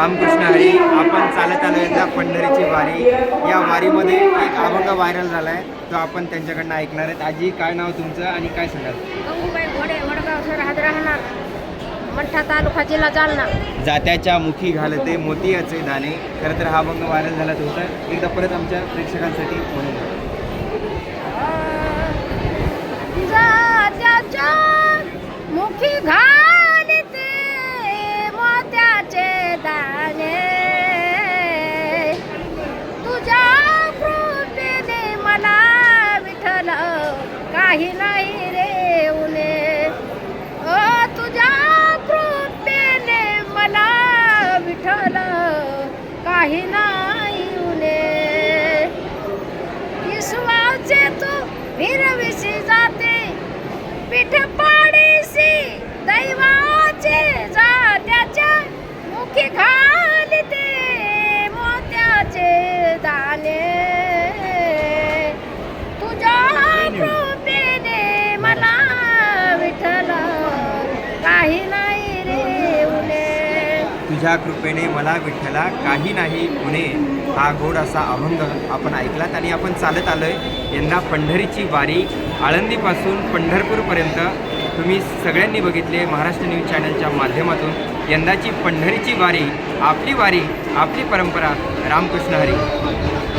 रामकृष्ण हरी आपण चालत आलो यंदा पंढरीची वारी. या वारीमध्ये एक अभंग व्हायरल झाला आहे तो आपण त्यांच्याकडनं ऐकणार आहेत. आजी काय नाव तुमचं आणि काय सांगाल? गंगूबाई घोडे वडगाव सरहद राहणार मंठा तालुका जिल्हा जालना. जात्याच्या मुखी घालते मोतियाचे दाणे. खरं तर हा अभंग व्हायरल झाला होता एकदा परत आमच्या प्रेक्षकांसाठी म्हणून. काही नाही रे उने ओ तुझ्या कृपेने मला विठल काही नाही उणे विश्वाचे तू हिरविशी जाते पीठ पाडीसी दैवाचे जात्याच्या मुखी घा तुझ्या कृपेने मला विठ्ठला काही नाही पुणे. हा गोड असा अभंग आपण ऐकलात आणि आपण चालत आलो आहे यंदा पंढरीची वारी आळंदीपासून पंढरपूरपर्यंत. तुम्ही सगळ्यांनी बघितले महाराष्ट्र न्यूज चॅनलच्या माध्यमातून. यंदाची पंढरीची वारी आपली वारी आपली परंपरा. रामकृष्ण हरी.